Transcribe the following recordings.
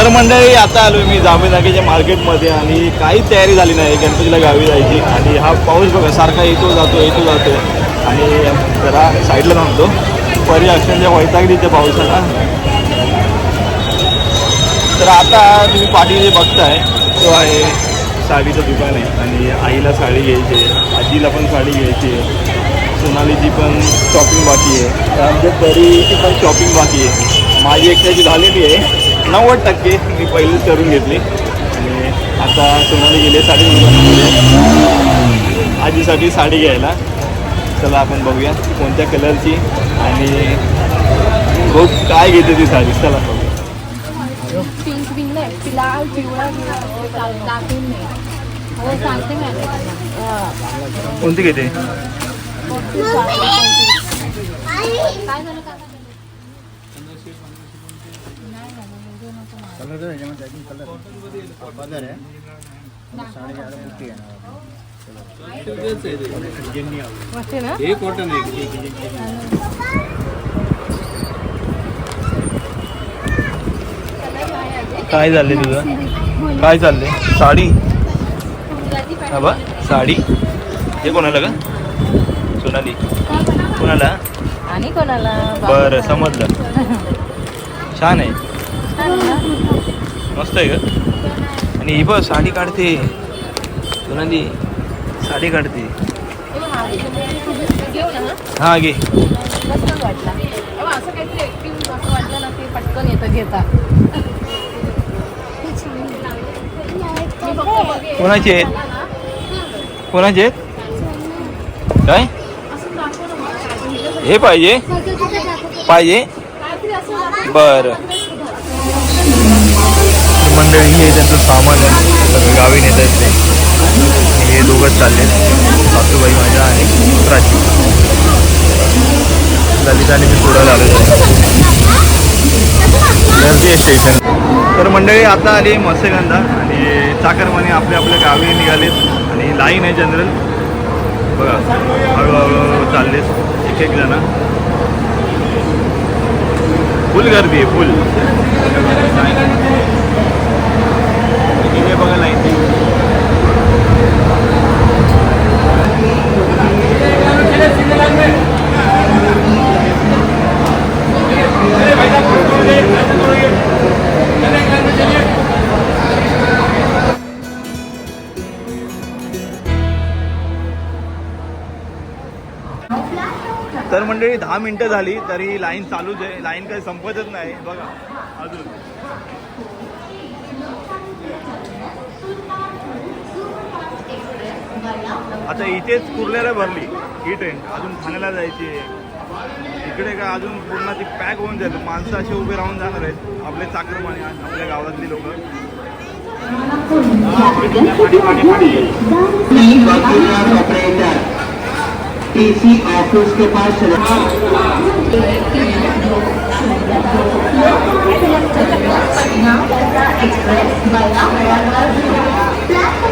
तर मंडळी आता आलो मी जामीनागेच्या मार्केटमध्ये आणि काहीच तयारी झाली नाही. गणपतीला गावी जायची आणि हा पाऊस बघा सारखा येतो जातो येतो जातो. आणि जरा साईडला थांबतो. परी अक्षरशः वैतागली त्या पावसाला तर आता तुम्ही पाठी जे बघताय तो आहे साडीचं दुकान आहे. आणि आईला साडी घ्यायची आहे आजीला पण साडी घ्यायची आहे. सोनालीची पण शॉपिंग बाकी आहे. तर आमच्या परीची पण शॉपिंग बाकी आहे. माझी एकट्याची झालेली आहे. नव्वद टक्के मी पहिलीच करून घेतली. आणि आता सोनाली गेले साडी दुकानामध्ये आजीसाठी साडी घ्यायला. चला आपण बघूया कोणत्या कलरची आणि बघ काय घेते ती साडी. चला बघूया पिंक पिंक नाही पिला पिवळा पिवळा दाखवून नाही हो सांगते मॅडम कोणती घेते? काय झालं का? कलर ह्याच्यामध्ये अजून कलर कलर आहे. हे कॉटन काय चाललंय तुझं? काय चाललंय? साडी? हा बा साडी. हे कोणाला का? सोनाली. कोणाला? आणि कोणाला? बरं समजलं. छान आहे. मस्त आहे का आणि ही बघ साडी काढते. सोनाली साडी काढते. हा घे. पटकन येतं घेता कोणाचे आहेत? कोणाचे आहेत? काय? हे पाहिजे. पाहिजे? बरं. मंडळी हे त्यांचं सामान आहे. सगळं गावी नेत आहेत ते. हे दोघंच चालले सासूबाई माझ्या आणि प्राची ललिता आणि मी पुढं आलो गर्दी आहे स्टेशन तर मंडळी आता आली मत्स्यगंधा आणि चाकरमाने आपल्या आपल्या गावी निघालेत आणि लाईन आहे जनरल बघा हळूहळू हळूहळू चाललेत एक एक जण. फुल गर्दी आहे फुल. तर दहा मिनिटं झाली तरी लाईन चालूच आहे लाईन काही संपतच नाही बघा. अजून. आता इथेच कुर्ल्याला भरली ही ट्रेन अजून ठाण्याला जायची आहे. इकडे काय अजून पूर्ण ती पॅक होऊन जाईल माणसं असे उभे राहून जाणार आहेत. आपले चाकरमाने आपल्या गावातली लोक. टीसी ऑफिस के पास चले। अप्पा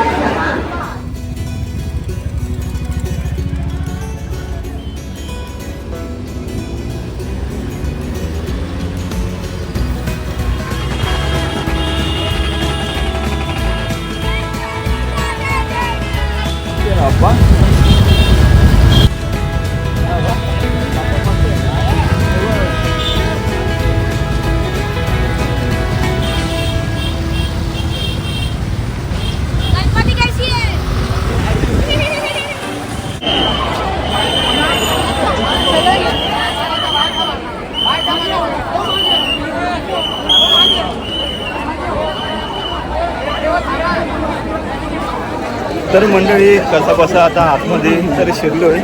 तर मंडळी कसा बसा आता आतमध्ये तरी शिरलो आहे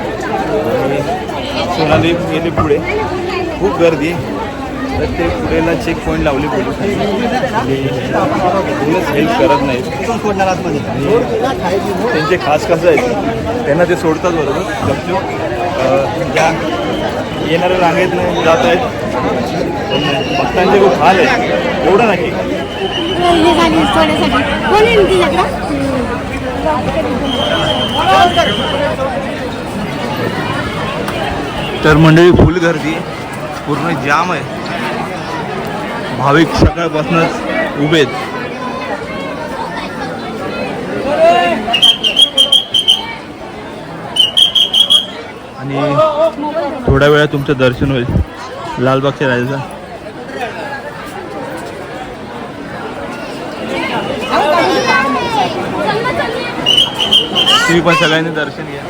सोनाली गेली पुढे. खूप गर्दी. तर ते पुढेला चेक पॉईंट लावले पोलीस आणि कोणीच हेल्प करत नाहीत सोडणार आतमध्ये त्यांचे खास कसं आहे त्यांना ते सोडतात बरोबर. गपचूप ज्या येणाऱ्या रांगेत नाही जात आहेत भक्तांचे खूप हाल आहेत. एवढं नाही तर मंडळी फुल गर्दी पूर्ण जाम आहे. भाविक सकाळपासूनच उभे आहेत. आणि थोड्या वेळा तुमचं दर्शन होईल. लालबागच्या राजाचं. तुम्ही पण सगळ्यांनी दर्शन घ्या.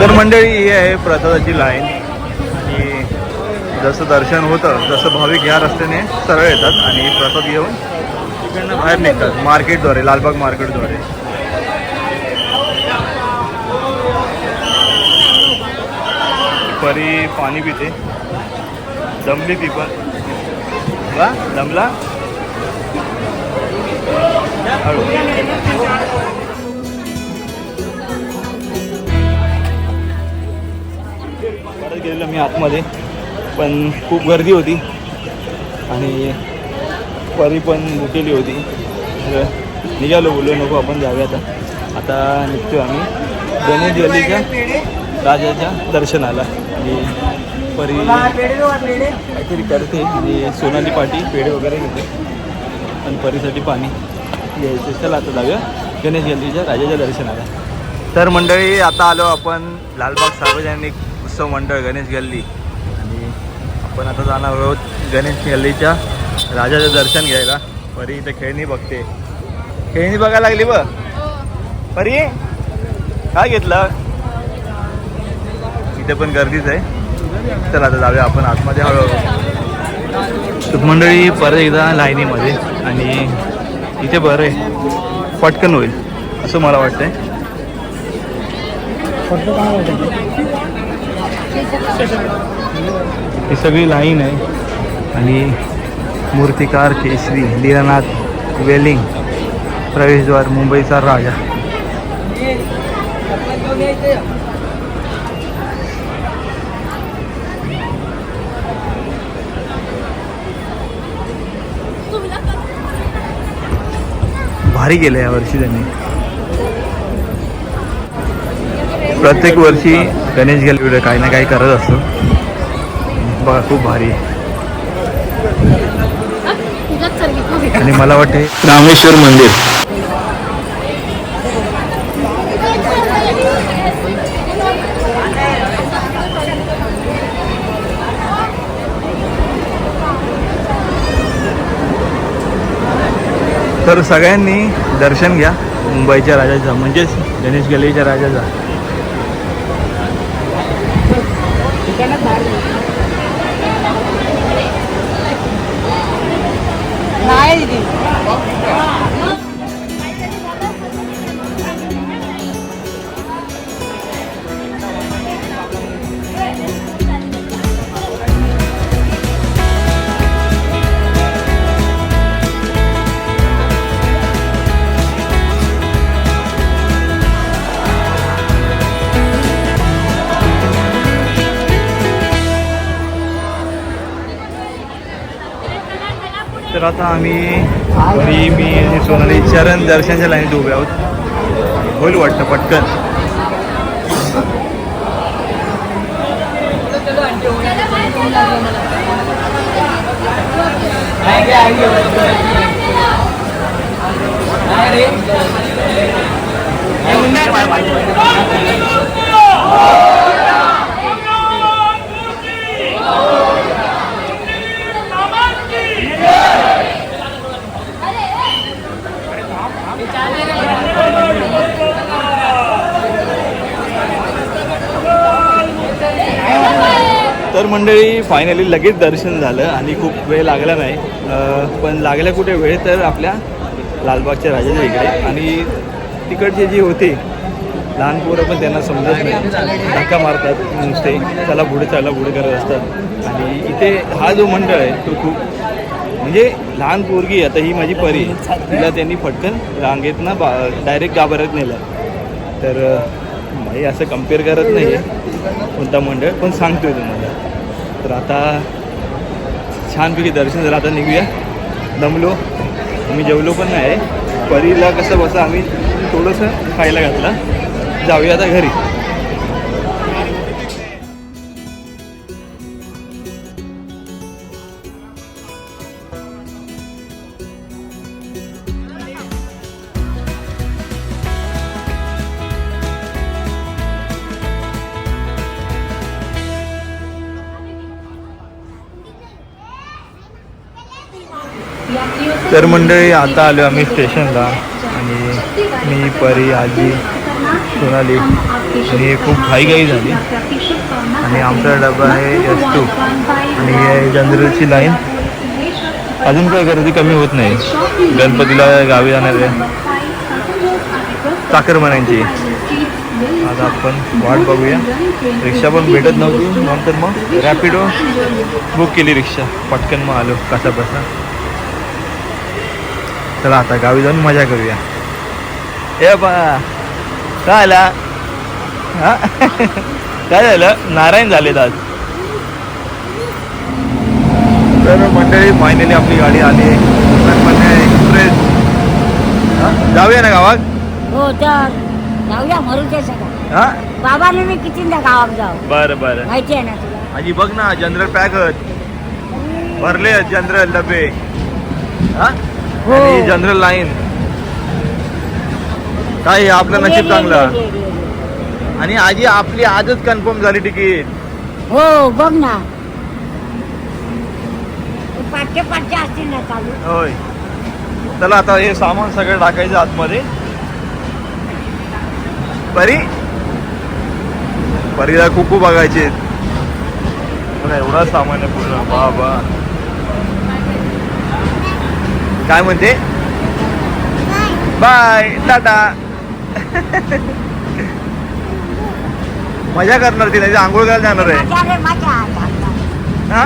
तर मंडळी ही आहे प्रसादाची लाईन. आणि जसं दर्शन होतं तसं भाविक या रस्त्याने सरळ येतात आणि प्रसाद घेऊन तिकडनं बाहेर निघतात मार्केटद्वारे लालबाग मार्केटद्वारे. परी पाणी पिते. दमली ती पण. वा दमला हळू. परत गेलेलो मी आतमध्ये पण खूप गर्दी होती. आणि परी पण लुटेली होती. निघालो बोललो नको आपण जाऊया आता. आता निघतो आम्ही. गणेश गल्लीच्या राजाच्या दर्शनाला. आणि परी काहीतरी करते. आणि सोनाली पाटी पेढे वगैरे घेते. आणि परीसाठी पाणी घ्यायचं. चला आता जाऊया. गणेश गल्लीच्या राजाच्या दर्शनाला. तर मंडळी आता आलो आपण लालबाग सार्वजनिक उत्सव मंडळ गणेश गल्ली. आणि आपण आता जाणार आहोत गणेश गल्लीच्या राजाचं दर्शन घ्यायला. परी इथे खेळणी बघते. खेळणी बघायला लागली बघ परी काय घेतलं? इथे पण गर्दीच आहे. चला आता जाऊया आपण आतमध्ये. हळूहळू. मंडळी परत एकदा लाईनीमध्ये आणि इथे बरं आहे. पटकन होईल असं मला वाटतंय. ही सगळी लाईन आहे. आणि मूर्तिकार केसरी लीलानाथ वेलिंग प्रवेशद्वार मुंबईचा राजा. भारी केलं या वर्षी त्यांनी. प्रत्येक वर्षी गणेश गेल काही ना काही करत असतो. बघा खूप भारी. आणि मला वाटते रामेश्वर मंदिर. तर सगळ्यांनी दर्शन घ्या मुंबईच्या राजाचा. म्हणजेच गणेश गल्लीच्या राजाचा. नाही तर आता आम्ही मी मी आणि सोनाली चरण दर्शनच्या लाईनीत उभे आहोत होईल वाटतं पटकन Oh! मंडळी फायनली लगेच दर्शन झालं आणि खूप वेळ लागला नाही. पण लागल्या कुठे वेळ तर आपल्या लालबागच्या राजाच्या इकडे. आणि तिकडचे जे होते लहान पोरं पण त्यांना समजत नाही. धक्का मारतात नुसते. चला पुढे चला पुढे करत असतात. आणि इथे हा जो मंडळ आहे तो खूप म्हणजे लहान पोरगी आता ही माझी परी आहे. तिला त्यांनी फटकन रांगेतनं बा डायरेक्ट गाभाऱ्यात नेलं. तर माई भाई असं कंपेअर करत नाही आहे कोणता मंडळ पण सांगतोय तुम्हाला. तर आता छानपैकी दर्शन झालं. आता निघूया. दमलो. आम्ही जेवलो पण नाही. परीला कसं बसं आम्ही थोडंसं खायला घातलं. जाऊया आता घरी. तर मंडळी आता आलो आम्ही स्टेशनला. आणि मी परी आजी सोनाली आणि खूप घाईघाई झाली. आणि आमचा डबा आहे एस टू आणि हे जनरलची लाईन. अजून काय गर्दी कमी होत नाही. गणपतीला गावी जाणार आहे. चाकरमान्यांची आता आपण वाट बघूया. रिक्षा पण भेटत नव्हती. नंतर मग रॅपिडो बुक केली रिक्षा. पटकन मग आलो कसा बसा. चला आता गावी जाऊन मजा करूया. ए बा काय आला? हा? काय झालं? नारायण झालेत आज. तर मंडळी फायनली आपली गाडी आली. एक्सप्रेस हा? जाऊया ना गावात? हो तर. जाऊया मरूच्या सगळं हा? बाबाने मी कितींदा गावात जाऊ. बरं बरं. माहिती आहे ना तुला? आजी बघ ना जनरल पॅक भरले जनरल डबे. हा? हो. आणि जनरल लाईन काय आपलं नशीब चांगलं. आणि आजी आपली आजच कन्फर्म झाली तिकीट हो बघ ना. असतील चालू. होय. चला आता हे सामान सगळं टाकायचं आतमध्ये. परी? परीला कुकू बघायचे बघा, एवढा सामान आहे पूर्ण. बाबा. काय म्हणते? बाय टाटा. मजा करणार ती नाही आंघोळ करायला जाणार आहे. हा?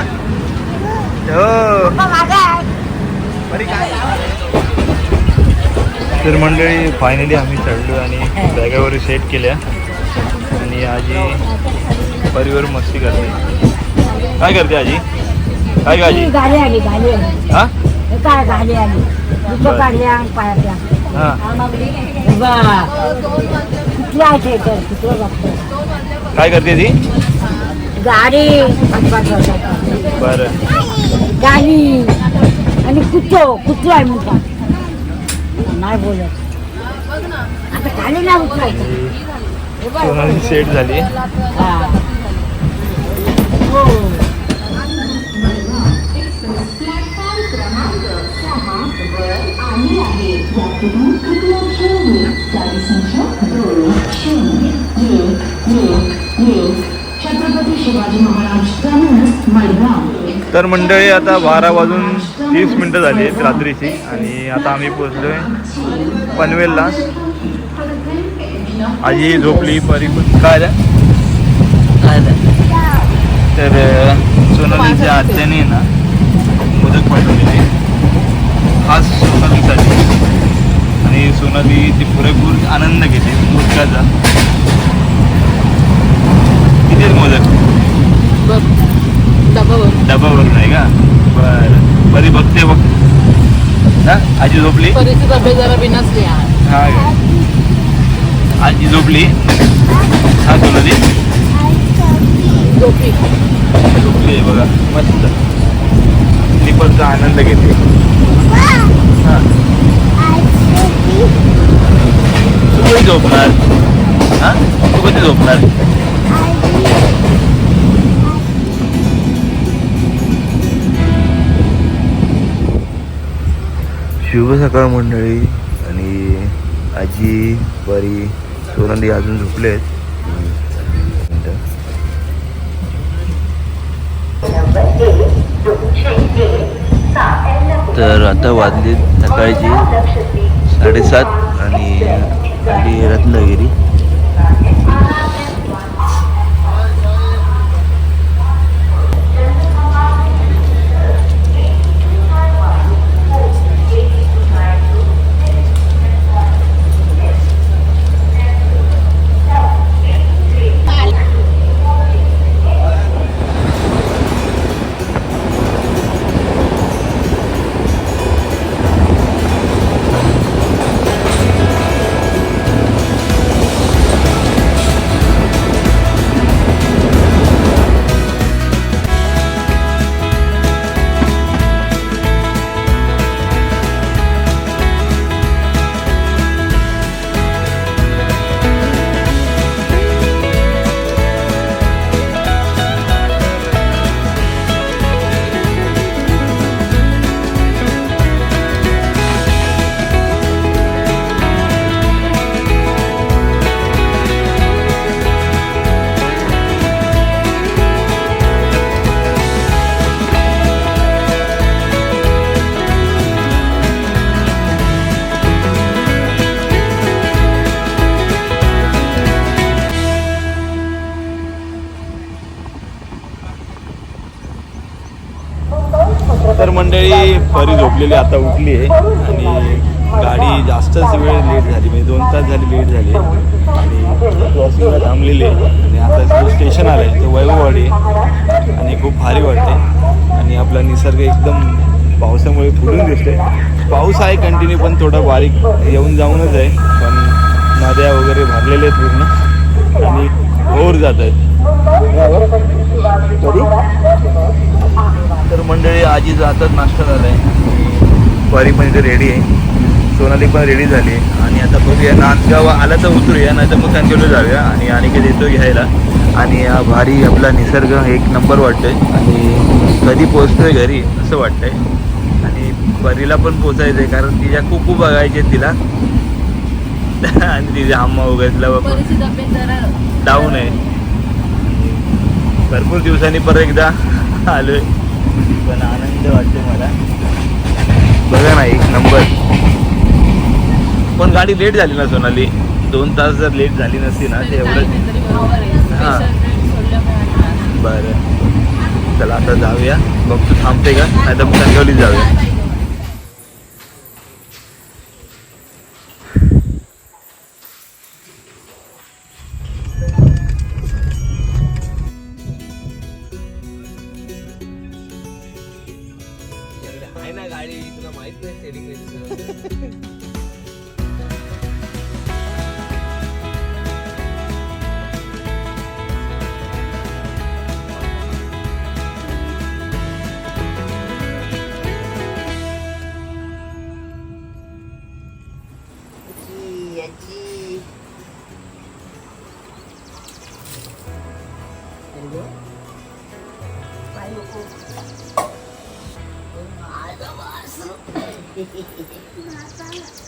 हो. तर मंडळी फायनली आम्ही चढलो आणि बॅगावर सेट केल्या. आणि आजी परिवार मस्ती करते. काय करते आजी? काय आजी? ही? हा काय गाडी आली दुसरं बरं. काढल्या पायातल्या हा. कुठलं आहे ते तर? कुठलं बघतो काय करते ती? गाडी. बरं. गाडी. आणि कुत्रो कुत्रो आहे म्हणता नाही बोलत. आता गाडी नाही. सोनाली सेट झाली. हो. छत्रपती शिवाजी महाराज टर्मिनस मडगाव तर मंडळी आता बारा वाजून तीस मिनटं झाली आहेत रात्रीची आणि आता आम्ही पोचलो आहे पनवेलला. आजी झोपली परी पण काय काय तर अं, सोनालीच्या आत्याने ना मोदक पाठवलेले खास सोनालीसाठी. आणि सोनाली ती पुरेपूर आनंद घेते मोदकाचा. किती आहेत मोदक? डबावर. नाही का? बरं. बरी बघते बघ. हा आजी झोपली? हा? आजी झोपली? हा सोनाली? झोपी झोपली आहे बघा मस्त. दीपकचा आनंद घेते. तू कधी झोपणार हा तू कधी झोपणार शुभ सकाळ मंडळी आणि आजी परी सोनाली अजून झोपले आहेत तर आता वाजले सकाळची साडेसात आणि गाडी रत्नागिरी. तर मंडळी परी झोपलेली आता उठली आहे आणि गाडी जास्तच वेळ लेट झाली म्हणजे दोन तास झाली लेट झाली. आणि क्रॉसिंगला थांबलेली आहे. आणि आता जो स्टेशन आलं आहे ते वैभववाडी आहे. आणि खूप भारी वाटते आणि आपला निसर्ग एकदम पावसामुळे फुलून दिसते पाऊस आहे कंटिन्यू पण थोडा बारीक येऊन जाऊनच आहे. पण नद्या वगैरे भरलेल्या आहेत पूर्ण. आणि ओर जात आहेत. तर मंडळी आजी जातात नाश्ता झालाय. परी पण इथे रेडी आहे. सोनाली पण रेडी झाली. आहे आणि आता बघूया नांदगाव आला तर उतरूया नाही तर मग कांदिवली जाऊया. आणि अनिकेत येतो घ्यायला. आणि हा भारी आपला निसर्ग एक नंबर वाटतोय. आणि कधी पोचतोय घरी असं वाटतंय. आणि परीला पण पोचायचंय कारण तिच्या खूप खूप बघायचे तिला. आणि तिचे आम्हा वगैरे पण बरीचशी तब्येत जरा डाऊन आहे. भरपूर दिवसांनी परत एकदा आलोय. पण आनंद वाटतो मला. बघा ना एक नंबर. पण गाडी लेट झाली ना सोनाली. दोन तास जर लेट झाली नसती ना ते एवढं हां. बरं. चला आता जाऊया. बघतो थांबते का? नाही तर मग कणकवलीत जाऊया.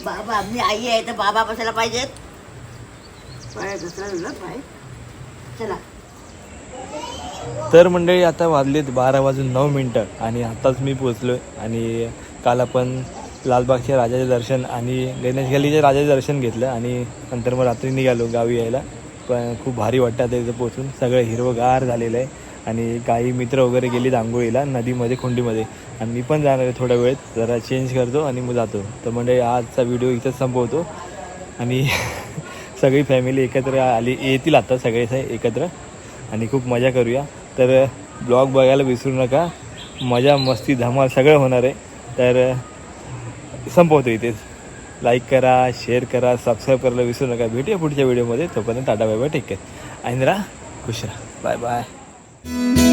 बाबा मी आई आहे तर बाबा बसायला पाहिजेत. दुसरा पाय. चला. तर मंडळी आता वाजलेत बारा वाजून नऊ मिनटं आणि आताच मी पोचलो आहे आणि काल आपण लालबागच्या राजाचे दर्शन आणि गणेश गल्लीच्या राजाचे दर्शन घेतलं आणि नंतर मग रात्री निघालो गावी यायला. पण खूप भारी वाटतं आता इथं पोचून सगळं हिरवंगार झालेलं आहे. आणि काही मित्र वगैरे गेले आंघोळीला नदीमध्ये खोंडीमध्ये. आणि मी पण जाणार आहे थोड्या वेळेत जरा चेंज करतो आणि मग जातो. तर म्हणजे आजचा व्हिडिओ इथंच संपवतो. आणि सगळी फॅमिली एकत्र आली येतील आता सगळे एकत्र. आणि खूप मजा करूया. तर ब्लॉग बघायला विसरू नका. मजा मस्ती धमाल सगळं होणार आहे. तर संपवतो इथेच. लाईक करा शेअर करा सबस्क्राईब करायला विसरू नका. भेटूया पुढच्या व्हिडिओमध्ये तोपर्यंत tata bye bye take care आणि राहा खुश राहा. Bye bye Bye.